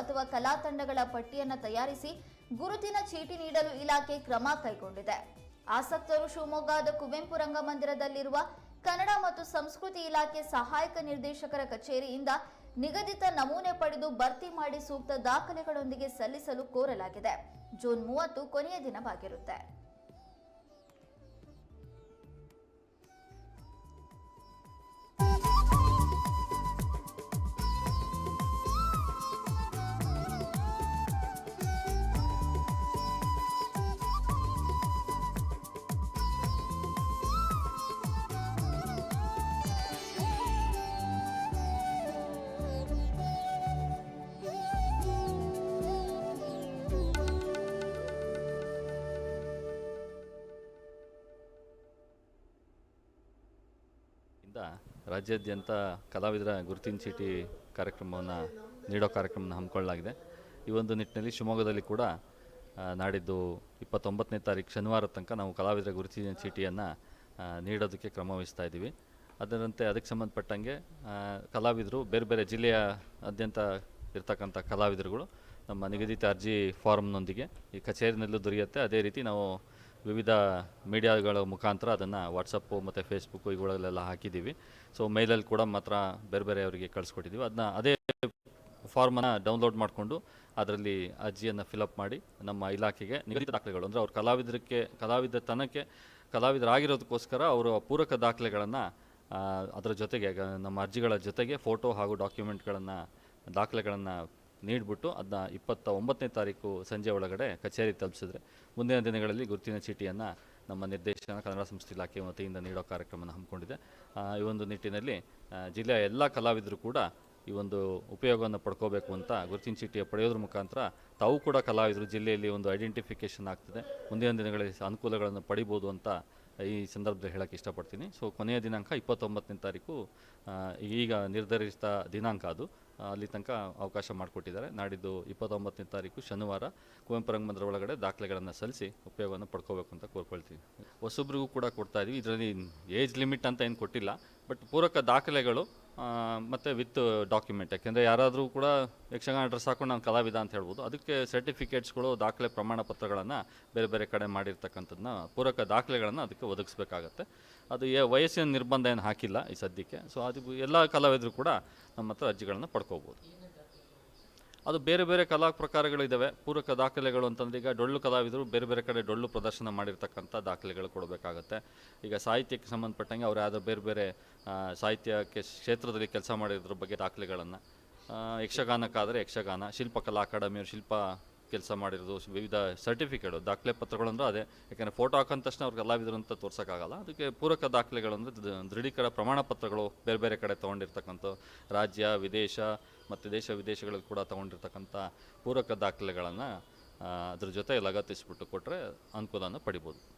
ಅಥವಾ ಕಲಾ ತಂಡಗಳ ಪಟ್ಟಿಯನ್ನು ತಯಾರಿಸಿ ಗುರುತಿನ ಚೀಟಿ ನೀಡಲು ಇಲಾಖೆ ಕ್ರಮ ಕೈಗೊಂಡಿದೆ. ಆಸಕ್ತರು ಶಿವಮೊಗ್ಗದ ಕುವೆಂಪು ರಂಗಮಂದಿರದಲ್ಲಿರುವ ಕನ್ನಡ ಮತ್ತು ಸಂಸ್ಕೃತಿ ಇಲಾಖೆ ಸಹಾಯಕ ನಿರ್ದೇಶಕರ ಕಚೇರಿಯಿಂದ ನಿಗದಿತ ನಮೂನೆ ಪಡೆದು ಭರ್ತಿ ಮಾಡಿ ಸೂಕ್ತ ದಾಖಲೆಗಳೊಂದಿಗೆ ಸಲ್ಲಿಸಲು ಕೋರಲಾಗಿದೆ. ಜೂನ್ ಮೂವತ್ತು ಕೊನೆಯ ದಿನವಾಗಿರುತ್ತೆ. ರಾಜ್ಯಾದ್ಯಂತ ಕಲಾವಿದರ ಗುರುತಿನ ಚೀಟಿ ಕಾರ್ಯಕ್ರಮವನ್ನು ನೀಡೋ ಕಾರ್ಯಕ್ರಮನ ಹಮ್ಮಿಕೊಳ್ಳಲಾಗಿದೆ. ಈ ಒಂದು ನಿಟ್ಟಿನಲ್ಲಿ ಶಿವಮೊಗ್ಗದಲ್ಲಿ ಕೂಡ ನಾಡಿದ್ದು ಇಪ್ಪತ್ತೊಂಬತ್ತನೇ ತಾರೀಕು ಶನಿವಾರ ತನಕ ನಾವು ಕಲಾವಿದರ ಗುರುತಿನ ಚೀಟಿಯನ್ನು ನೀಡೋದಕ್ಕೆ ಕ್ರಮ ವಹಿಸ್ತಾ ಇದ್ದೀವಿ. ಅದರಂತೆ ಅದಕ್ಕೆ ಸಂಬಂಧಪಟ್ಟಂಗೆ ಕಲಾವಿದರು ಬೇರೆ ಬೇರೆ ಜಿಲ್ಲೆಯ ಆದ್ಯಂತ ಇರ್ತಕ್ಕಂಥ ಕಲಾವಿದರುಗಳು ನಮ್ಮ ನಿಗದಿತ ಅರ್ಜಿ ಫಾರ್ಮ್ನೊಂದಿಗೆ ಈ ಕಚೇರಿನಲ್ಲೂ ದೊರೆಯುತ್ತೆ. ಅದೇ ರೀತಿ ನಾವು ವಿವಿಧ ಮೀಡಿಯಾಗಳ ಮುಖಾಂತರ ಅದನ್ನು ವಾಟ್ಸಪ್ಪು ಮತ್ತು ಫೇಸ್ಬುಕ್ಕು ಇವುಗಳಲ್ಲೆಲ್ಲ ಹಾಕಿದ್ದೀವಿ. ಸೊ ಮೇಲಲ್ಲಿ ಕೂಡ ಮಾತ್ರ ಬೇರೆ ಬೇರೆ ಅವರಿಗೆ ಕಳಿಸ್ಕೊಟ್ಟಿದ್ದೀವಿ. ಅದನ್ನ ಅದೇ ಫಾರ್ಮನ್ನು ಡೌನ್ಲೋಡ್ ಮಾಡಿಕೊಂಡು ಅದರಲ್ಲಿ ಅರ್ಜಿಯನ್ನು ಫಿಲಪ್ ಮಾಡಿ ನಮ್ಮ ಇಲಾಖೆಗೆ ನಿಗದಿತ ದಾಖಲೆಗಳು. ಅಂದರೆ ಅವ್ರ ಕಲಾವಿದರಿಗೆ ಕಲಾವಿದತನಕ್ಕೆ, ಕಲಾವಿದರಾಗಿರೋದಕ್ಕೋಸ್ಕರ ಅವರು ಪೂರಕ ದಾಖಲೆಗಳನ್ನು ಅದರ ಜೊತೆಗೆ ನಮ್ಮ ಅರ್ಜಿಗಳ ಜೊತೆಗೆ ಫೋಟೋ ಹಾಗೂ ಡಾಕ್ಯುಮೆಂಟ್ಗಳನ್ನು ದಾಖಲೆಗಳನ್ನು ನೀಡಿಬಿಟ್ಟು ಅದನ್ನ ಇಪ್ಪತ್ತ ಒಂಬತ್ತನೇ ತಾರೀಕು ಸಂಜೆ ಒಳಗಡೆ ಕಚೇರಿ ತಲುಪಿಸಿದ್ರೆ ಮುಂದಿನ ದಿನಗಳಲ್ಲಿ ಗುರುತಿನ ಚೀಟಿಯನ್ನು ನಮ್ಮ ನಿರ್ದೇಶನ ಕನ್ನಡ ಸಂಸ್ಥೆ ಇಲಾಖೆ ವತಿಯಿಂದ ನೀಡೋ ಕಾರ್ಯಕ್ರಮವನ್ನು ಹಮ್ಮಿಕೊಂಡಿದೆ. ಈ ಒಂದು ನಿಟ್ಟಿನಲ್ಲಿ ಜಿಲ್ಲೆಯ ಎಲ್ಲ ಕಲಾವಿದರು ಕೂಡ ಈ ಒಂದು ಉಪಯೋಗವನ್ನು ಪಡ್ಕೋಬೇಕು ಅಂತ ಗುರುತಿನ ಚೀಟಿಯ ಪಡೆಯೋದ್ರ ಮುಖಾಂತರ ತಾವು ಕೂಡ ಕಲಾವಿದರು ಜಿಲ್ಲೆಯಲ್ಲಿ ಒಂದು ಐಡೆಂಟಿಫಿಕೇಷನ್ ಆಗ್ತದೆ. ಮುಂದಿನ ದಿನಗಳಲ್ಲಿ ಅನುಕೂಲಗಳನ್ನು ಪಡಿಬೋದು ಅಂತ ಈ ಸಂದರ್ಭದಲ್ಲಿ ಹೇಳಕ್ಕೆ ಇಷ್ಟಪಡ್ತೀನಿ. ಸೊ ಕೊನೆಯ ದಿನಾಂಕ ಇಪ್ಪತ್ತೊಂಬತ್ತನೇ ತಾರೀಕು ಈಗ ನಿರ್ಧರಿಸಿದ ದಿನಾಂಕ ಅದು. ಅಲ್ಲಿ ತನಕ ಅವಕಾಶ ಮಾಡಿಕೊಟ್ಟಿದ್ದಾರೆ. ನಾಡಿದ್ದು ಇಪ್ಪತ್ತೊಂಬತ್ತನೇ ತಾರೀಕು ಶನಿವಾರ ಕುವೆಂಪು ರಂಗಮಂದಿರ ಒಳಗಡೆ ದಾಖಲೆಗಳನ್ನು ಸಲ್ಲಿಸಿ ಉಪಯೋಗವನ್ನು ಪಡ್ಕೋಬೇಕು ಅಂತ ಕೋರ್ಕೊಳ್ತೀವಿ ಹೊಸೊಬ್ರಿಗೂ ಕೂಡ ಕೊಡ್ತಾ ಇದೀವಿ. ಇದರಲ್ಲಿ ಏಜ್ ಲಿಮಿಟ್ ಅಂತ ಏನು ಕೊಟ್ಟಿಲ್ಲ. ಬಟ್ ಪೂರಕ ದಾಖಲೆಗಳು ಮತ್ತು ವಿತ್ ಡಾಕ್ಯುಮೆಂಟ್. ಯಾಕೆಂದರೆ ಯಾರಾದರೂ ಕೂಡ ಯಕ್ಷಗಾನ ಡ್ರೆಸ್ ಹಾಕೊಂಡು ನಾನು ಕಲಾವಿದ ಅಂತ ಹೇಳ್ಬೋದು, ಅದಕ್ಕೆ ಸರ್ಟಿಫಿಕೇಟ್ಸ್ಗಳು ದಾಖಲೆ ಪ್ರಮಾಣ ಪತ್ರಗಳನ್ನು ಬೇರೆ ಬೇರೆ ಕಡೆ ಮಾಡಿರ್ತಕ್ಕಂಥದ್ದನ್ನ, ಪೂರಕ ದಾಖಲೆಗಳನ್ನು ಅದಕ್ಕೆ ಒದಗಿಸ್ಬೇಕಾಗತ್ತೆ. ಅದು ವಯಸ್ಸಿನ ನಿರ್ಬಂಧ ಏನು ಹಾಕಿಲ್ಲ ಈ ಸದ್ಯಕ್ಕೆ. ಸೊ ಅದು ಎಲ್ಲ ಕಲಾವಿದರು ಕೂಡ ನಮ್ಮ ಹತ್ರ ಅರ್ಜಿಗಳನ್ನು ಪಡ್ಕೋಬೋದು. ಅದು ಬೇರೆ ಬೇರೆ ಕಲಾ ಪ್ರಕಾರಗಳಿದ್ದಾವೆ ಪೂರಕ ದಾಖಲೆಗಳು ಅಂತಂದ್ರೆ ಈಗ ಡೊಳ್ಳು ಕಲಾವಿದರು ಬೇರೆ ಬೇರೆ ಕಡೆ ಡೊಳ್ಳು ಪ್ರದರ್ಶನ ಮಾಡಿರ್ತಕ್ಕಂಥ ದಾಖಲೆಗಳು ಕೊಡಬೇಕಾಗತ್ತೆ. ಈಗ ಸಾಹಿತ್ಯಕ್ಕೆ ಸಂಬಂಧಪಟ್ಟಂಗೆ ಅವ್ರು ಯಾವುದೋ ಬೇರೆ ಬೇರೆ ಸಾಹಿತ್ಯಕ್ಕೆ ಕ್ಷೇತ್ರದಲ್ಲಿ ಕೆಲಸ ಮಾಡಿದ್ರ ಬಗ್ಗೆ ದಾಖಲೆಗಳನ್ನು ಯಕ್ಷಗಾನಕ್ಕಾದರೆ ಯಕ್ಷಗಾನ, ಶಿಲ್ಪಕಲಾ ಅಕಾಡೆಮಿಯವರು ಶಿಲ್ಪ ಕೆಲಸ ಮಾಡಿರೋದು, ವಿವಿಧ ಸರ್ಟಿಫಿಕೇಟು ದಾಖಲೆ ಪತ್ರಗಳು ಅಂದ್ರೆ ಅದೇ. ಯಾಕೆಂದರೆ ಫೋಟೋ ಹಾಕೊಂಡ ತಕ್ಷಣ ಅವ್ರಿಗೆ ಕಲಾವಿದರು ಅಂತ ತೋರ್ಸೋಕ್ಕಾಗಲ್ಲ. ಅದಕ್ಕೆ ಪೂರಕ ದಾಖಲೆಗಳು ಅಂದರೆ ದ- ದೃಢೀಕರಣ ಪ್ರಮಾಣ ಪತ್ರಗಳು ಬೇರೆ ಬೇರೆ ಕಡೆ ತೊಗೊಂಡಿರ್ತಕ್ಕಂಥ ರಾಜ್ಯ, ವಿದೇಶ ಮತ್ತು ದೇಶ ವಿದೇಶಗಳಲ್ಲಿ ಕೂಡ ತೊಗೊಂಡಿರ್ತಕ್ಕಂಥ ಪೂರಕ ದಾಖಲೆಗಳನ್ನು ಅದ್ರ ಜೊತೆ ಲಗತ್ತಿಸ್ಬಿಟ್ಟು ಕೊಟ್ಟರೆ ಅನುಕೂಲನ ಪಡಿಬೋದು.